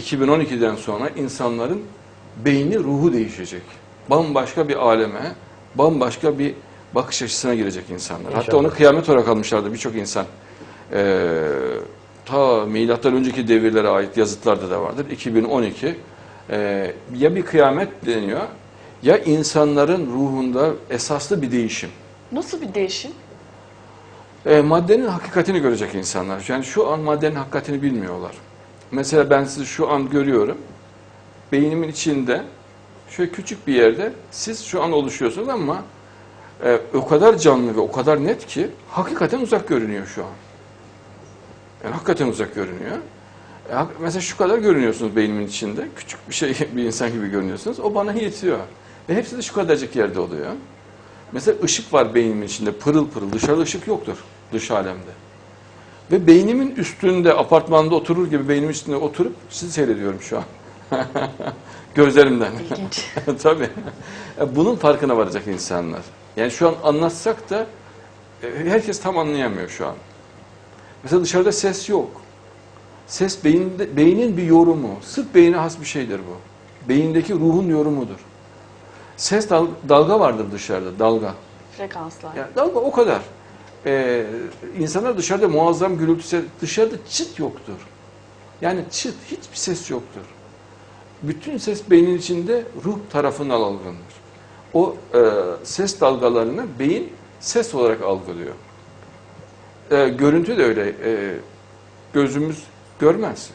2012'den sonra insanların beyni, ruhu değişecek. Bambaşka bir aleme, bambaşka bir bakış açısına girecek insanlar. Hatta İnşallah. onu kıyamet olarak almışlardı birçok insan. Ee, ta milattan önceki devirlere ait yazıtlarda da vardır. 2012 ee, ya bir kıyamet deniyor ya insanların ruhunda esaslı bir değişim. Nasıl bir değişim? E, maddenin hakikatini görecek insanlar. Yani şu an maddenin hakikatini bilmiyorlar. Mesela ben sizi şu an görüyorum. Beynimin içinde şöyle küçük bir yerde siz şu an oluşuyorsunuz ama e, o kadar canlı ve o kadar net ki hakikaten uzak görünüyor şu an. Yani hakikaten uzak görünüyor. E, mesela şu kadar görünüyorsunuz beynimin içinde. Küçük bir şey bir insan gibi görünüyorsunuz. O bana yetiyor. Ve hepsi de şu kadarcık yerde oluyor. Mesela ışık var beynimin içinde pırıl pırıl. Dışarıda ışık yoktur dış alemde. Ve beynimin üstünde apartmanda oturur gibi beynimin üstünde oturup sizi seyrediyorum şu an. Gözlerimden. Tabii. E, Bunun farkına varacak insanlar. Yani şu an anlatsak da e, herkes tam anlayamıyor şu an. Mesela dışarıda ses yok. Ses beyinde, beynin bir yorumu. Sırf beyine has bir şeydir bu. Beyindeki ruhun yorumudur. Ses dal- dalga vardır dışarıda, dalga. Frekanslar. Yani dalga o kadar. Ee, insanlar dışarıda muazzam gürültü dışarıda çıt yoktur. Yani çıt, hiçbir ses yoktur. Bütün ses beynin içinde ruh tarafından algılanır. O e, ses dalgalarını beyin ses olarak algılıyor. E, görüntü de öyle. E, gözümüz görmez.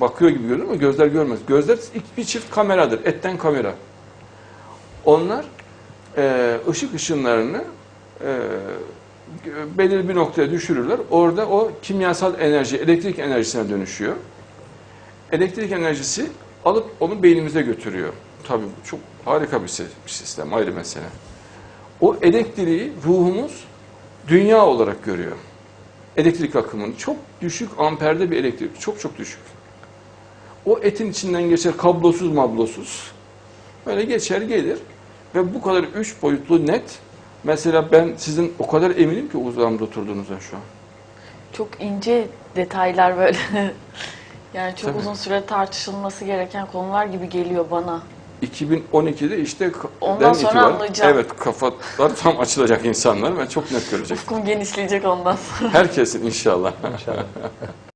Bakıyor gibi görünür ama gözler görmez. Gözler bir çift kameradır. Etten kamera. Onlar e, ışık ışınlarını e, belirli bir noktaya düşürürler. Orada o kimyasal enerji, elektrik enerjisine dönüşüyor. Elektrik enerjisi alıp onu beynimize götürüyor. Tabii bu çok harika bir si- bir sistem, ayrı mesele. O elektriği ruhumuz dünya olarak görüyor. Elektrik akımını çok düşük amperde bir elektrik, çok çok düşük. O etin içinden geçer kablosuz mablosuz. Böyle geçer gelir ve bu kadar üç boyutlu net. Mesela ben sizin o kadar eminim ki uzağımda oturduğunuzdan şu an. Çok ince detaylar böyle. yani çok Tabii. uzun süre tartışılması gereken konular gibi geliyor bana. 2012'de işte Ondan sonra itibaren- anlayacağım. Evet kafalar tam açılacak insanlar ve çok net görecek. Ufkum genişleyecek ondan sonra. Herkesin inşallah. İnşallah.